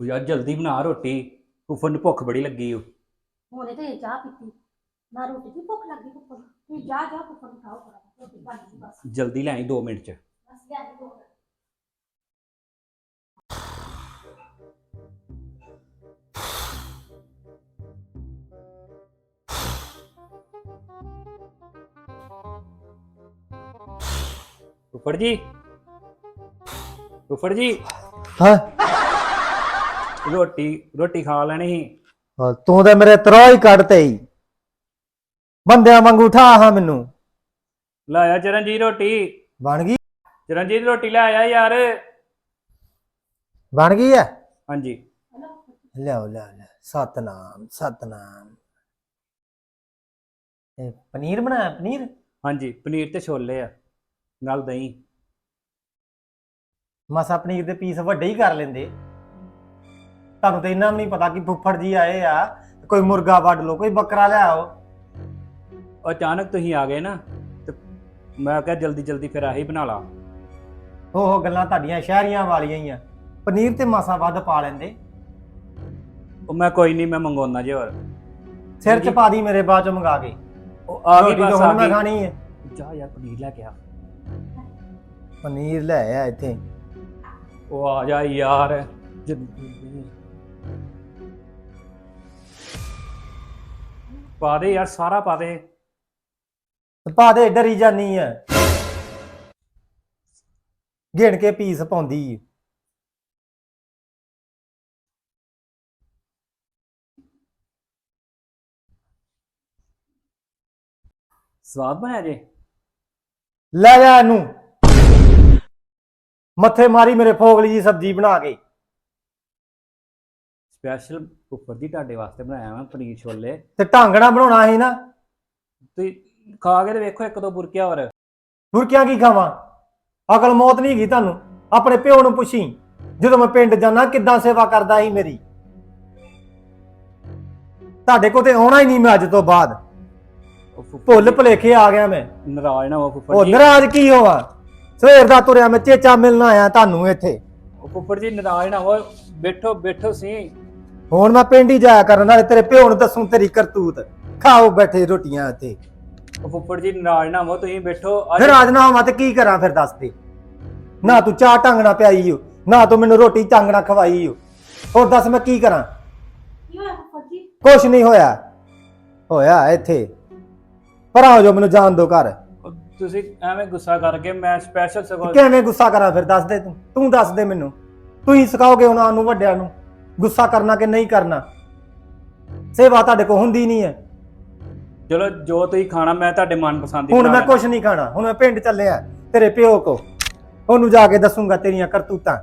ਉਹ ਯਾਰ ਜਲਦੀ ਬਣਾ ਰੋਟੀ। ਫੁੱਫੜ ਨੂੰ ਭੁੱਖ ਬੜੀ ਲੱਗੀ ਓ। ਹੁਣੇ ਤੇ ਚਾਹ ਪੀਤੀ। ਨਾ ਰੋਟੀ ਦੀ ਭੁੱਖ ਲੱਗੀ ਨੂੰ। ਤੁਸੀਂ ਜਾ ਜਾ ਫੁੱਫੜ ਨੂੰ ਖਾਓ ਫਟਾਫਟ, ਰੋਟੀ ਬਣ ਗਈ ਬਸ। ਜਲਦੀ ਲੈ ਆਈ 2 ਮਿੰਟ 'ਚ। ਬਸ ਲਿਆ ਦੇ ਦੋ ਫੁੱਫੜ ਜੀ। ਫੁੱਫੜ ਜੀ। ਹਾਂ। ਰੋਟੀ ਰੋਟੀ ਖਾ ਲੈਣੀ ਸੀ। ਤੂੰ ਤੇ ਮੇਰੇ ਤਰੋ ਹੀ ਕੱਢਤੇ ਹੀ ਬੰਦਿਆਂ ਵਾਂਗੂ ਠਾ ਹਾਂ ਮੈਨੂੰ। ਲਾਇਆ ਚਰਨਜੀਤ ਰੋਟੀ। ਬਣ ਗਈ? ਚਰਨਜੀਤ ਰੋਟੀ ਲੈ ਆਇਆ ਯਾਰ। ਬਣ ਗਈ ਹੈ ਹਾਂਜੀ। ਲਿਆਓ ਲਿਆਓ ਲਿਆਓ। ਸਤਨਾਮ ਸਤਨਾਮ। ਇਹ ਪਨੀਰ ਬਣਾਇਆ ਪਨੀਰ? ਹਾਂਜੀ ਪਨੀਰ ਤੇ ਛੋਲੇ ਆ ਨਾਲ ਦਹੀਂ। ਮਸਾ ਪਨੀਰ ਦੇ ਪੀਸ ਵੱਡੇ ਹੀ ਕਰ ਲੈਂਦੇ। ਤੁਹਾਨੂੰ ਤਾਂ ਇੰਨਾ ਵੀ ਨਹੀਂ ਪਤਾ ਕਿ ਫੁੱਫੜ ਜੀ ਆਏ ਆ ਕੋਈ ਮੁਰਗਾ ਵੱਢ ਲਓ ਕੋਈ ਬੱਕਰਾ ਲਿਆਓ। ਅਚਾਨਕ ਤੁਸੀਂ ਆ ਗਏ ਨਾ ਤੇ ਮੈਂ ਕਿਹਾ ਜਲਦੀ ਜਲਦੀ ਫਿਰ ਆਹੀ ਬਣਾ ਲਾ। ਉਹ ਗੱਲਾਂ ਤੁਹਾਡੀਆਂ ਸ਼ਹਿਰੀਆਂ ਵਾਲੀਆਂ ਹੀ ਆ। ਪਨੀਰ ਤੇ ਮਾਸਾ ਵੱਧ ਪਾ ਲੈਂਦੇ। ਉਹ ਮੈਂ ਕੋਈ ਨਹੀਂ ਮੈਂ ਮੰਗਵਾਉਣਾ ਜੇ ਹੋਰ। ਸਿਰ ਚ ਪਾ ਦੀ ਮੇਰੇ ਬਾਅਦ ਚ ਮੰਗਾ ਕੇ। ਉਹ ਆ ਗਈ ਬਸ ਹੁਣ ਆ ਮੈਂ ਗਈ। ਖਾਣੀ ਹੈ ਜਾ ਯਾਰ ਪਨੀਰ ਲੈ ਕੇ ਆ। ਪਨੀਰ ਲੈ ਆ ਇੱਥੇ। ਉਹ ਆ ਜਾ ਯਾਰ ਪਾ ਦੇ ਯਾਰ ਸਾਰਾ ਪਾ ਦੇ। ਪਾ ਦੇ ਡਰੀ ਜਾਨੀ ਆ। ਗਿਣ ਕੇ ਪੀਸ ਪਾਉਂਦੀ ਏ। ਸਵਾਦ ਬਣਿਆ ਜੇ। ਲੈ ਜਾ ਇਹਨੂੰ। ਮੱਥੇ ਮਾਰੀ ਮੇਰੇ ਫੋਗਲੀ ਜੀ ਸਬਜ਼ੀ ਬਣਾ ਕੇ। ਸਪੈਸ਼ਲ ਉੱਪਰ ਦੀ ਤੁਹਾਡੇ ਵਾਸਤੇ ਬਣਾਇਆ ਮੈਂ ਪਨੀਰ ਛੋਲੇ। ਤੇ ਢਾਂਗਣਾ ਬਣਾਉਣਾ ਸੀ ਨਾ। ਤੁਸੀਂ ਖਾ ਕੇ ਤੇ ਵੇਖੋ ਇੱਕ ਦੋ ਬੁਰਕੀਆਂ ਹੋਰ। ਬੁਰਕਿਆਂ ਕੀ ਖਾਵਾਂ? ਅਕਲ ਮੌਤ ਨਹੀਂ ਹੈਗੀ ਤੁਹਾਨੂੰ? ਆਪਣੇ ਪਿਓ ਨੂੰ ਪੁੱਛੀ ਜਦੋਂ ਮੈਂ ਪਿੰਡ ਜਾਣਾ ਕਿੱਦਾਂ ਸੇਵਾ ਕਰਦਾ ਸੀ ਮੇਰੀ? ਤੁਹਾਡੇ ਕੋਲ ਤੇ ਆਉਣਾ ਹੀ ਨਹੀਂ ਮੈਂ ਅੱਜ ਤੋਂ ਬਾਅਦ। ਉਹ ਫੁੱਫੜ ਭੁੱਲ ਜੀ, ਭੁਲੇਖੇ ਆ ਗਿਆ ਮੈਂ। ਨਾਰਾਜ਼ ਨਾ ਹੋ ਫੁੱਫੜ ਉਹ ਜੀ। ਨਾਰਾਜ਼ ਕੀ ਹੋਵਾਂ? ਸਵੇਰ ਦਾ ਤੁਰਿਆ ਮੈਂ ਚੇਚਾ ਮਿਲਣ ਆਇਆ ਤੁਹਾਨੂੰ ਇੱਥੇ। ਉਹ ਫੁੱਫੜ ਜੀ ਨਾਰਾਜ਼ ਨਾ ਹੋ ਬੈਠੋ ਬੈਠੋ ਸੀ। ਹੁਣ ਮੈਂ ਪਿੰਡ ਹੀ ਜਾਇਆ ਕਰਨ ਨਾਲੇ ਤੇਰੇ ਪਿਓ ਨੂੰ ਦੱਸੂ ਤੇਰੀ ਕਰਤੂਤ। ਖਾਓ ਬੈਠੇ ਰੋਟੀਆਂ ਇੱਥੇ। ਉਹ ਫੁੱਫੜ ਜੀ ਨਾਰਾਜ਼ ਨਾ ਹੋ ਤੁਸੀਂ ਬੈਠੋ। ਅੱਜ ਫਿਰ ਅੱਜ ਨਾ ਹੋਵਾਂ ਤੇ ਕੀ ਕਰਾਂ ਫਿਰ ਦੱਸ ਦੇ। ਨਾ ਤੂੰ ਚਾਹ ਟੰਗਣਾ ਪਿਆਈ ਓ ਨਾ ਤੂੰ ਮੈਨੂੰ ਰੋਟੀ ਟੰਗਣਾ ਖਵਾਈ ਓ। ਹੋਰ ਦੱਸ ਮੈਂ ਕੀ ਕਰਾਂ? ਕੀ ਹੋਇਆ ਫੁੱਫੜ ਜੀ? ਕੁਛ ਨਹੀਂ ਹੋਇਆ। ਹੋਇਆ ਇੱਥੇ। ਭਰਾ ਜੋ ਮੈਨੂੰ ਜਾਣ ਦੋ ਘਰ। ਉਹ ਤੁਸੀਂ ਐਵੇਂ ਗੁੱਸਾ ਕਰਕੇ ਮੈਂ ਸਪੈਸ਼ਲ ਸਗੋਂ ਕਿਵੇਂ ਗੁੱਸਾ ਕਰਾਂ ਫਿਰ ਦੱਸ ਦੇ ਤੂੰ। ਤੂੰ ਦੱਸ ਦੇ ਮੈਨੂੰ। ਤੂੰ ਹੀ ਸਿਖਾਓਗੇ ਉਹਨਾਂ ਨੂੰ ਵੱਡਿਆਂ ਨੂੰ। ਗੁੱਸਾ ਕਰਨਾ ਕਿ ਨਹੀਂ ਕਰਨਾ? ਸੇਵਾ ਤੁਹਾਡੇ ਕੋਲ ਹੁੰਦੀ ਨਹੀਂ ਹੈ। ਚਲੋ ਜੋ ਤੁਸੀਂ ਖਾਣਾ ਮੈਂ ਤੁਹਾਡੇ ਮਨਪਸੰਦ ਦੀ ਹੁਣ ਮੈਂ। ਕੁਛ ਨਹੀਂ ਖਾਣਾ। ਹੁਣ ਮੈਂ ਪਿੰਡ ਚੱਲਿਆ ਤੇਰੇ ਪਿਓ ਕੋ ਉਹਨੂੰ ਜਾ ਕੇ ਦੱਸੂਗਾ ਤੇਰੀਆਂ ਕਰਤੂਤਾਂ।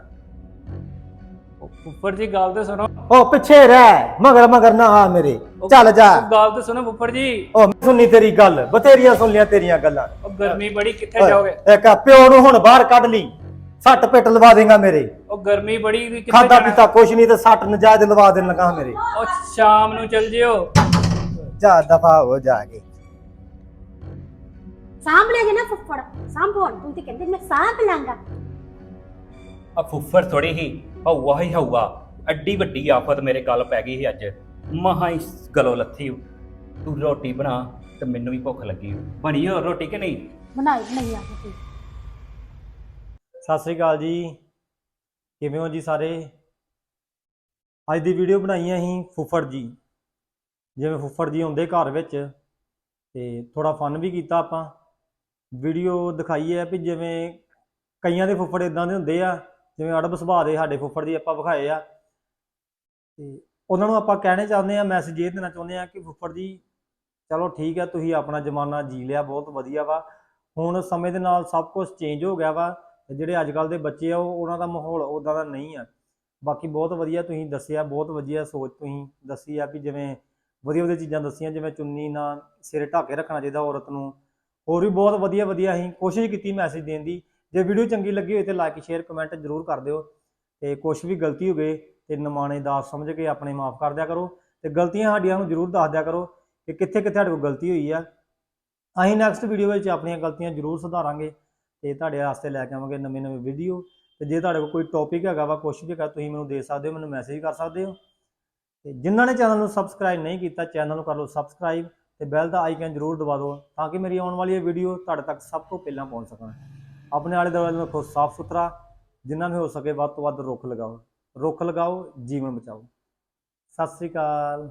ਫੁੱਫੜ ਜੀ ਗੱਲ ਤੇ ਸੁਣੋ। ਉਹ ਪਿੱਛੇ ਰਹਿ ਮਗਰ ਮਗਰ ਨਾ ਆ ਮੇਰੇ। ਚੱਲ ਜਾ। ਗੱਲ ਤੇ ਸੁਣੋ ਫੁੱਫੜ ਜੀ। ਉਹ ਮੈਂ ਸੁਣਨੀ ਤੇਰੀ ਗੱਲ ਬਥੇਰੀਆਂ ਸੁਣ ਲਿਆ ਤੇਰੀਆਂ ਗੱਲਾਂ। ਉਹ ਗਰਮੀ ਬੜੀ ਕਿੱਥੇ ਜਾਓਗੇ? ਇੱਕ ਪਿਓ ਨੂੰ ਹੁਣ ਬਾਹਰ ਕੱਢ ਲਈ। ਸੱਟ ਪਿੱਟ ਲਵਾ ਦੇਗਾ ਮੇਰੇ। ਉਹ ਗਰਮੀ ਬੜੀ ਵੀ ਕਿੱਥੇ ਖਾਦਾ ਜਾਣਾ? ਪੀਤਾ ਕੁਛ ਨਹੀਂ ਤੇ ਸੱਟ ਨਜਾਇਜ਼ ਲਵਾ ਦੇਣ ਲਗਾ ਮੇਰੇ। ਉਹ ਸ਼ਾਮ ਨੂੰ ਚੱਲ ਜਿਓ। ਜਾ ਦਫਾ ਹੋ ਜਾ ਕੇ। ਸਾਂਭ ਲਿਆ ਜੇ ਨਾ ਫੁੱਫੜ ਸਾਂਭੋ ਹੁਣ। ਤੂੰ ਤੇ ਕਹਿੰਦੇ ਮੈਂ ਸਾਂਭ ਲਾਂਗਾ। ਆ ਫੁੱਫੜ ਥੋੜੀ ਹੀ ਹਊਆ ਹੀ ਹਊਆ। ਐਡੀ ਵੱਡੀ ਆਫਤ ਮੇਰੇ ਗੱਲ ਪੈ ਗਈ ਸੀ ਅੱਜ। ਮਹਾ ਹੀ ਗਲੋਂ ਲੱਥੀ। ਤੂੰ ਰੋਟੀ ਬਣਾ ਤੇ ਮੈਨੂੰ ਵੀ ਭੁੱਖ ਲੱਗੀ। ਬਣੀ ਹੋ ਰੋਟੀ ਕਿ ਨਹੀਂ? ਬਣਾਈ ਨਹੀਂ ਆ ਤੁਸੀਂ ਸਤਿ ਸ੍ਰੀ ਅਕਾਲ ਜੀ। ਕਿਵੇਂ ਹੋ ਜੀ ਸਾਰੇ? ਅੱਜ ਦੀ ਵੀਡੀਓ ਬਣਾਈ ਹੈ ਅਸੀਂ ਫੁੱਫੜ ਜੀ। ਜਿਵੇਂ ਫੁੱਫੜ ਜੀ ਹੁੰਦੇ ਘਰ ਵਿੱਚ, ਤੇ ਥੋੜਾ ਫਨ ਵੀ ਕੀਤਾ ਆਪਾਂ। ਵੀਡੀਓ ਦਿਖਾਈ ਹੈ ਵੀ ਜਿਵੇਂ ਕਈਆਂ ਦੇ ਫੁੱਫੜ ਇਦਾਂ ਦੇ ਹੁੰਦੇ ਆ, ਜਿਵੇਂ ਅੜਬ ਸੁਭਾਅ ਦੇ ਸਾਡੇ ਫੁੱਫੜ ਦੀ ਆਪਾਂ ਵਿਖਾਏ ਆ। ਤੇ ਉਹਨਾਂ ਨੂੰ ਆਪਾਂ ਕਹਿਣੇ ਚਾਹੁੰਦੇ ਆ ਮੈਸੇਜ ਇਹ ਦੇਣਾ ਚਾਹੁੰਦੇ ਆ ਕਿ ਫੁੱਫੜ ਜੀ, ਚਲੋ ਠੀਕ ਹੈ, ਤੁਸੀਂ ਆਪਣਾ ਜ਼ਮਾਨਾ ਜੀ ਲਿਆ, ਬਹੁਤ ਵਧੀਆ ਵਾ। ਹੁਣ ਸਮੇਂ ਦੇ ਨਾਲ ਸਭ ਕੁਝ ਚੇਂਜ ਹੋ ਗਿਆ ਵਾ। ਤੇ ਜਿਹੜੇ ਅੱਜ ਕੱਲ ਦੇ ਬੱਚੇ ਆ, ਉਹ ਉਹਨਾਂ ਦਾ ਮਾਹੌਲ ਉਦਾਂ ਦਾ ਨਹੀਂ ਆ। ਬਾਕੀ ਬਹੁਤ ਵਧੀਆ ਤੁਸੀਂ ਦੱਸਿਆ, ਬਹੁਤ ਵਧੀਆ ਸੋਚ ਤੁਸੀਂ ਦੱਸੀ ਆ ਵੀ ਜਿਵੇਂ ਵਧੀਆ ਵਧੀਆ ਚੀਜ਼ਾਂ ਦੱਸੀਆਂ, ਜਿਵੇਂ ਚੁੰਨੀ ਨਾ ਸਿਰ ਢੱਕ ਕੇ ਰੱਖਣਾ ਚਾਹੀਦਾ ਔਰਤ ਨੂੰ। ਹੋਰ ਵੀ ਬਹੁਤ ਵਧੀਆ ਵਧੀਆ ਅਸੀਂ ਕੋਸ਼ਿਸ਼ ਕੀਤੀ ਮੈਸੇਜ ਦੇਣ ਦੀ। ਜੇ ਵੀਡੀਓ ਚੰਗੀ ਲੱਗੀ ਹੋਏ ਤੇ ਲਾਈਕ ਸ਼ੇਅਰ ਕਮੈਂਟ ਜ਼ਰੂਰ ਕਰ ਦਿਓ। ਤੇ ਕੁਝ ਵੀ ਗਲਤੀ ਹੋ ਗਏ ਤੇ ਨਮਾਣੇ ਦਾਸ ਸਮਝ ਕੇ ਆਪਣੇ ਮਾਫ ਕਰ ਦਿਆ ਕਰੋ ਤੇ ਗਲਤੀਆਂ ਸਾਡੀਆਂ ਨੂੰ ਜ਼ਰੂਰ ਦੱਸ ਦਿਆ ਕਰੋ ਕਿ ਕਿੱਥੇ ਕਿੱਥੇ ਸਾਡੇ ਕੋਲ ਗਲਤੀ ਹੋਈ ਆ। ਅਸੀਂ ਨੈਕਸਟ ਵੀਡੀਓ ਵਿੱਚ ਆਪਣੀਆਂ ਗਲਤੀਆਂ ਜ਼ਰੂਰ ਸੁਧਾਰਾਂਗੇ। ਤੇ ਤੁਹਾਡੇ ਵਾਸਤੇ ਲੈ ਕੇ ਆਵਾਂਗੇ ਨਵੇਂ ਨਵੇਂ ਵੀਡੀਓ ਤੇ ਜੇ ਤੁਹਾਡੇ ਕੋਲ ਕੋਈ ਟੌਪਿਕ ਹੈਗਾ ਵਾ, ਕੁਛ ਵੀ ਹੈਗਾ, ਤੁਸੀਂ ਮੈਨੂੰ ਦੇ ਸਕਦੇ ਹੋ, ਮੈਨੂੰ ਮੈਸੇਜ ਕਰ ਸਕਦੇ ਹੋ। ਤੇ ਜਿਨ੍ਹਾਂ ਨੇ ਚੈਨਲ ਨੂੰ ਸਬਸਕ੍ਰਾਈਬ ਨਹੀਂ ਕੀਤਾ, ਚੈਨਲ ਨੂੰ ਕਰ ਲਓ ਸਬਸਕ੍ਰਾਈਬ ਤੇ ਬੈਲ ਦਾ ਆਈਕਨ ਜ਼ਰੂਰ ਦਬਾ ਦਿਓ ਤਾਂ ਕਿ ਮੇਰੀ ਆਉਣ ਵਾਲੀ ਇਹ ਵੀਡੀਓ ਤੁਹਾਡੇ ਤੱਕ ਸਭ ਤੋਂ ਪਹਿਲਾਂ ਪਹੁੰਚ ਸਕਣ। ਆਪਣੇ ਆਲੇ ਦੁਆਲੇ ਨੂੰ ਰੱਖੋ ਸਾਫ਼ ਸੁਥਰਾ, ਜਿੰਨਾ ਵੀ ਹੋ ਸਕੇ ਵੱਧ ਤੋਂ ਵੱਧ ਰੁੱਖ ਲਗਾਓ। ਰੁੱਖ ਲਗਾਓ, ਜੀਵਨ ਬਚਾਓ। ਸਤਿ ਸ੍ਰੀ ਅਕਾਲ।